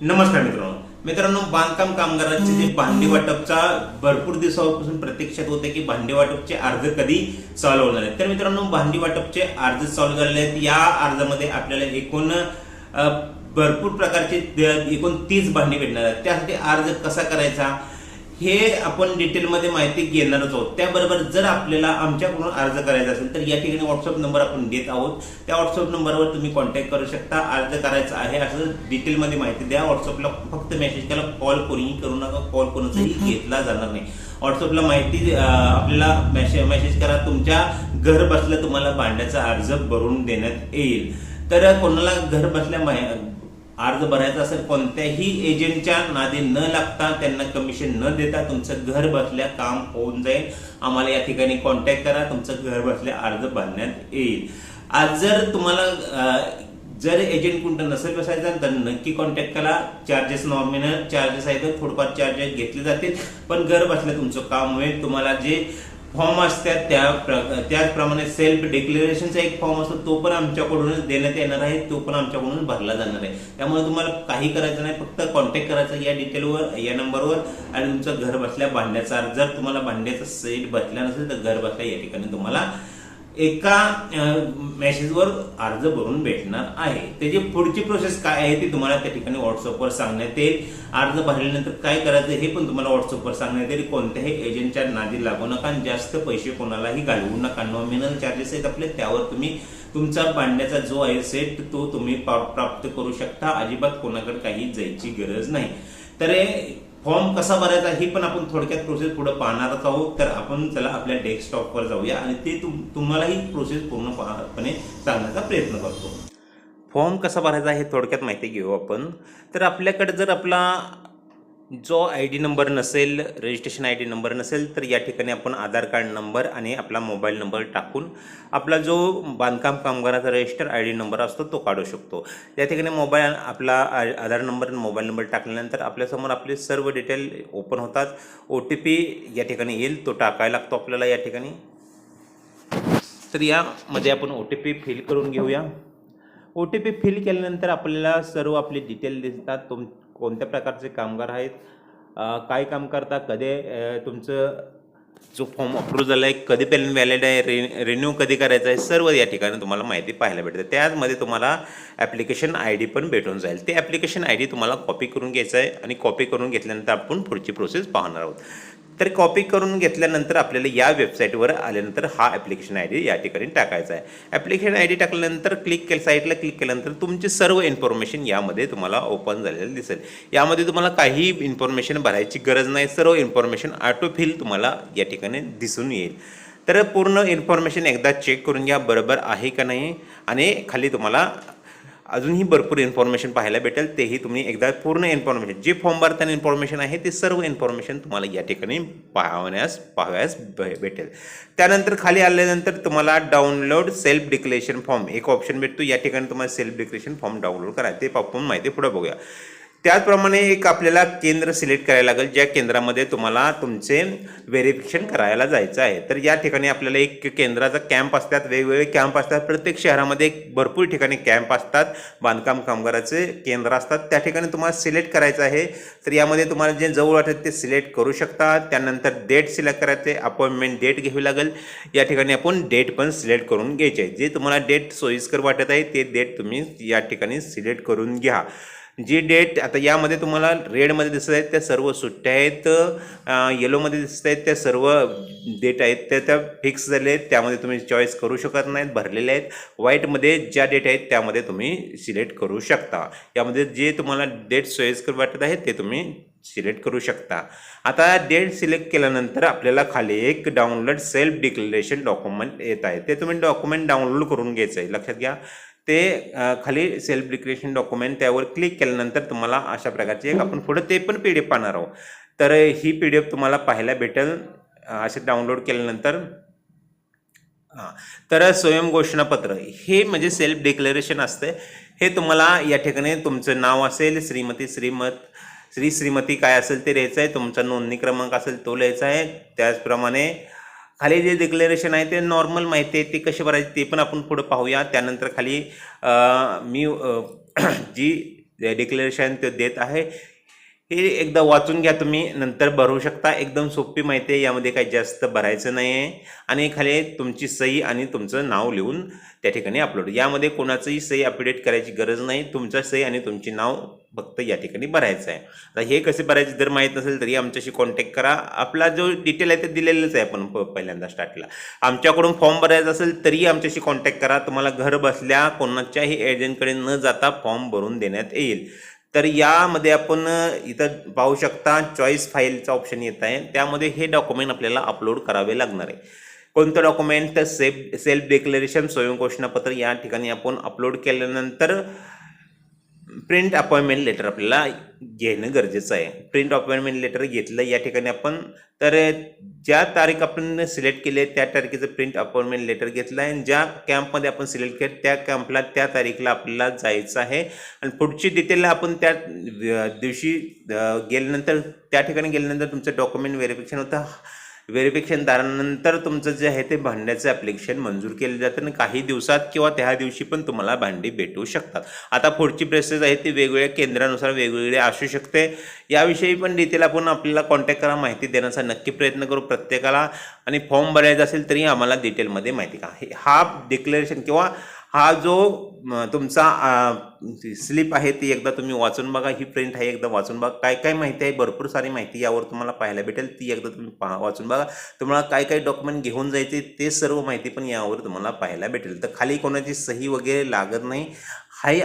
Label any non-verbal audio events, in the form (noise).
नमस्कार मित्रांनो. मित्रांनो बांधकाम कामगारांचे जे भांडी वाटपचा भरपूर दिवसापासून प्रतीक्षेत होते की भांडी वाटपचे अर्ज कधी चालू होणार आहेत. तर मित्रांनो भांडी वाटपचे अर्ज चालू झालेले आहेत. या अर्जामध्ये आपल्याला एकूण भरपूर प्रकारचे एकूण तीस भांडी भेटणार आहेत. त्यासाठी अर्ज कसा करायचा? हे आपण डिटेलमध्ये माहिती घेणारच आहोत. त्याबरोबर जर आपल्याला आमच्याकडून अर्ज करायचा असेल तर या ठिकाणी व्हॉट्सअप नंबर आपण देत आहोत. त्या व्हॉट्सअप नंबरवर तुम्ही कॉन्टॅक्ट करू शकता. अर्ज करायचा आहे असं डिटेलमध्ये माहिती द्या. व्हॉट्सअपला फक्त मेसेज केला कॉल कोणीही करू नका. कॉल कोणाचाही घेतला जाणार नाही. व्हॉट्सअपला माहिती आपल्याला मेसेज मेसेज करा. तुमच्या घर बसल्या तुम्हाला भांड्याचा अर्ज भरून देण्यात येईल. तर कोणाला घर बसल्या अर्ज भरायचा असेल कोणत्याही एजंटच्या नादी न लागता त्यांना कमिशन न देता तुमचं घर बसल्या काम होऊन जाईल. आम्हाला या ठिकाणी कॉन्टॅक्ट करा तुमचं घर बसल्या अर्ज भरण्यात येईल. आज जर तुम्हाला जर एजंट कोणतं नसेल बसायचा तर नक्की कॉन्टॅक्ट करा. चार्जेस नॉमिनल चार्जेस आहेत थोडंफार चार्जेस घेतले जातील. पण घर बसल्या तुमचं काम होईल. तुम्हाला जे फॉर्म असतात त्या प्र- त्याचप्रमाणे सेल्फ डिक्लेरेशनचा एक फॉर्म असतो तो पण आमच्याकडूनच देण्यात येणार आहे तो पण आमच्याकडून भरला जाणार आहे. त्यामुळे तुम्हाला काही करायचं नाही फक्त कॉन्टॅक्ट करायचा या डिटेलवर या नंबरवर आणि तुमचं घर बसल्या भांड्याचा जर तुम्हाला भांड्याचा सेट बसला नसेल तर घर बसल्या या ठिकाणी तुम्हाला एका मेसेजवर अर्ज भरून भेटणार आहे. त्याची पुढची प्रोसेस काय आहे ती तुम्हाला त्या ठिकाणी व्हॉट्सअपवर सांगण्यात येईल. अर्ज भरल्यानंतर काय करायचं हे पण तुम्हाला व्हॉट्सअपवर सांगण्यात येईल. कोणत्याही एजंटच्या नादी लागू नका आणि जास्त पैसे कोणालाही घालवू नका. नॉमिनल चार्जेस आहेत आपले. त्यावर तुम्ही तुमचा बांधण्याचा जो आहे सेट तो तुम्ही पा- प्राप्त करू शकता. अजिबात कोणाकडे काही जायची गरज नाही. तर हे फॉर्म कसा भरायचा ही पण आपण थोडक्यात प्रोसेस पुढे पाहणारच आहोत. तर आपण चला आपल्या डेस्कटॉपवर जाऊया आणि ते तुम तुम्हालाही प्रोसेस पूर्णपणे सांगण्याचा प्रयत्न करतो. फॉर्म कसा भरायचा हे थोडक्यात माहिती घेऊ आपण. तर आपल्याकडे जर आपला जो आय डी नंबर नसेल रजिस्ट्रेशन आय डी नंबर नसेल तर या ठिकाणी आपण आधार कार्ड नंबर आणि आपला मोबाईल नंबर टाकून आपला जो बांधकाम कामगाराचा रजिस्टर आय डी नंबर असतो तो काढू शकतो. या ठिकाणी मोबाईल आपला आ- आधार नंबर आणि मोबाईल नंबर टाकल्यानंतर आपल्यासमोर आपले सर्व डिटेल ओपन होतात. ओ टी पी या ठिकाणी येईल तो टाकायला लागतो आपल्याला या ठिकाणी. तर यामध्ये आपण ओ टी पी फिल करून घेऊया. ओ टी पी फिल केल्यानंतर आपल्याला सर्व आपले डिटेल दिसतात. तुम कोणत्या प्रकारचे कामगार आहेत काय काम करता कधी तुमचं जो फॉर्म अप्रूव्ह झाला आहे कधीपर्यंत व्हॅलिड आहे रि रिन्यू कधी करायचं आहे सर्व या ठिकाणी तुम्हाला माहिती पाहायला भेटते. त्याचमध्ये तुम्हाला ॲप्लिकेशन आय डी पण भेटून जाईल. ते ॲप्लिकेशन आय डी तुम्हाला कॉपी करून घ्यायचं आहे आणि कॉपी करून घेतल्यानंतर आपण पुढची प्रोसेस पाहणार आहोत. तर कॉपी करून घेतल्यानंतर आपल्याला या वेबसाईटवर आल्यानंतर हा ॲप्लिकेशन आय डी या ठिकाणी टाकायचा आहे. ॲप्लिकेशन आय डी टाकल्यानंतर क्लिक केलं साईटला क्लिक केल्यानंतर तुमची सर्व इन्फॉर्मेशन यामध्ये तुम्हाला ओपन झालेलं दिसेल. यामध्ये तुम्हाला काही इन्फॉर्मेशन भरायची गरज नाही सर्व इन्फॉर्मेशन ऑटोफिल तुम्हाला या ठिकाणी दिसून येईल. तर पूर्ण इन्फॉर्मेशन एकदा चेक करून घ्या बरोबर आहे का नाही? आणि खाली तुम्हाला अजूनही भरपूर इन्फॉर्मेशन पाहायला भेटेल. तेही तुम्ही एकदा पूर्ण इन्फॉर्मेशन जे फॉर्म भरताना इन्फॉर्मेशन आहे ते सर्व इन्फॉर्मेशन तुम्हाला या ठिकाणी पाहण्यास पाहाव्यास भे- भेटेल. त्यानंतर खाली आल्यानंतर तुम्हाला डाउनलोड सेल्फ डिक्लेरेशन फॉर्म एक ऑप्शन भेटतो. या ठिकाणी तुम्हाला सेल्फ डिक्लेरेशन फॉर्म डाउनलोड करा. ते पाहून माहिती पुढे बघूया. त्याचप्रमाणे एक आपल्याला केंद्र सिलेक्ट करायला लागेल ज्या केंद्रामध्ये तुम्हाला तुमचे व्हेरिफिकेशन करायला जायचं आहे. तर या ठिकाणी आपल्याला एक केंद्राचा कॅम्प असतात वेगवेगळे कॅम्प असतात. प्रत्येक शहरामध्ये भरपूर ठिकाणी कॅम्प असतात. बांधकाम कामगाराचे केंद्र असतात. त्या ठिकाणी तुम्हाला सिलेक्ट करायचं आहे. तर यामध्ये तुम्हाला जे जवळ वाटत ते सिलेक्ट करू शकता. त्यानंतर डेट सिलेक्ट करायचे अपॉइंटमेंट डेट घ्यावी लागेल. या ठिकाणी आपण डेट पण सिलेक्ट करून घ्यायचे आहे. जे तुम्हाला डेट सोयीस्कर वाटत आहे ते डेट तुम्ही या ठिकाणी सिलेक्ट करून घ्या. जी डेट आता यामध्ये तुम्हाला रेडमध्ये दिसत आहेत त्या सर्व सुट्ट्या आहेत येलोमध्ये दिसत आहेत त्या सर्व डेट आहेत त्या त्या फिक्स झाले आहेत त्यामध्ये तुम्ही चॉईस करू शकत नाहीत भरलेले आहेत. व्हाईटमध्ये ज्या डेट आहेत त्यामध्ये तुम्ही सिलेक्ट करू शकता. यामध्ये जे तुम्हाला डेट सोयीस्कर वाटत आहे ते तुम्ही सिलेक्ट करू शकता. आता डेट सिलेक्ट केल्यानंतर आपल्याला खाली एक डाउनलोड सेल्फ डिक्लेरेशन डॉक्युमेंट येत आहे. ते तुम्ही डॉक्युमेंट डाउनलोड करून घ्यायचं आहे. लक्षात घ्या. ते खाली सेल्फ डिक्रेशन डॉक्युमेंट त्यावर क्लिक केल्यानंतर तुम्हाला अशा प्रकारचे एक आपण पुढे ते पण पी डी एफ पाहणार आहोत. तर ही पी डी एफ तुम्हाला पाहायला भेटेल असे डाउनलोड केल्यानंतर. हां तर स्वयं घोषणापत्र हे म्हणजे सेल्फ डिक्लेरेशन असते हे तुम्हाला या ठिकाणी तुमचं नाव असेल श्रीमती श्रीमत श्री श्रीमती काय असेल ते लिहायचं आहे तुमचा नोंदणी क्रमांक असेल तो लिहायचा आहे. त्याचप्रमाणे खाली जे डिक्लेरेशन आहे ते नॉर्मल माहिती आहे ते कसे भरायचे ते पण आपण पुढं पाहूया. त्यानंतर खाली मी (clears throat) जी डिक्लेरेशन ते देत आहे हे एकदा वाचून घ्या तुम्ही नंतर भरू शकता. एकदम सोपी माहिती आहे यामध्ये काही जास्त भरायचं नाही आहे. आणि खाली तुमची सही आणि तुमचं नाव लिहून त्या ठिकाणी अपलोड यामध्ये कोणाचंही सही अपडेट करायची गरज नाही. तुमचं सही आणि तुमची नाव फक्त या ठिकाणी भरायचं आहे. आता हे कसे भरायचे जर माहीत नसेल तरी आमच्याशी कॉन्टॅक्ट करा. आपला जो डिटेल आहे ते दिलेलंच आहे आपण प- पहिल्यांदा स्टार्टला आमच्याकडून फॉर्म भरायचा असेल तरी आमच्याशी कॉन्टॅक्ट करा. तुम्हाला घर बसल्या कोणाच्याही एजंटकडे न जाता फॉर्म भरून देण्यात येईल. तर यामध्ये आपण इथं पाहू शकता चॉईस फाईलचा ऑप्शन येत आहे. त्यामध्ये हे डॉक्युमेंट आपल्याला अपलोड करावे लागणार आहे. कोणतं डॉक्युमेंट तर सेफ सेल्फ डिक्लेरेशन स्वयंघोषणापत्र या ठिकाणी आपण अपलोड केल्यानंतर प्रिंट अपॉइंटमेंट लेटर आपल्याला घेणं गरजेचं आहे. प्रिंट अपॉइंटमेंट लेटर घेतलं या ठिकाणी आपण तर ज्या तारीख आपण सिलेक्ट केली आहे त्या तारखेचं प्रिंट अपॉइंटमेंट लेटर घेतलं आहे. आणि ज्या कॅम्पमध्ये आपण सिलेक्ट केलं त्या कॅम्पला त्या तारीखला आपल्याला जायचं आहे. आणि पुढची डिटेल आपण त्या दिवशी गेल्यानंतर त्या ठिकाणी गेल्यानंतर तुमचं डॉक्युमेंट व्हेरिफिकेशन होतं. व्हेरिफिकेशन झाल्यानंतर तुमचं जे आहे ते भांड्याचं ॲप्लिकेशन मंजूर केलं जातं आणि काही दिवसात किंवा त्या दिवशी पण तुम्हाला भांडी भेटू शकतात. आता पुढची प्रोसेस आहे ती वेगवेगळ्या केंद्रानुसार वेगवेगळी असू शकते. याविषयी पण डिटेल आपण आपल्याला कॉन्टॅक्ट करा माहिती देण्याचा नक्की प्रयत्न करू प्रत्येकाला. आणि फॉर्म भरायचा असेल तरी आम्हाला डिटेलमध्ये माहिती का हा डिक्लेरेशन किंवा हा जो तुमचा स्लिप आहे ती एकदा तुम्ही वाचून बघा. ही प्रिंट आहे एकदा वाचून बघा. काय काय माहिती आहे? भरपूर सारी माहिती यावर तुम्हाला पाहायला भेटेल. ती एकदा तुम्ही पहा वाचून बघा. तुम्हाला काय काय डॉक्युमेंट घेऊन जायचे ते सर्व माहिती पण यावर तुम्हाला पाहायला भेटेल. तर खाली कोणाची सही वगैरे लागत नाही. हाही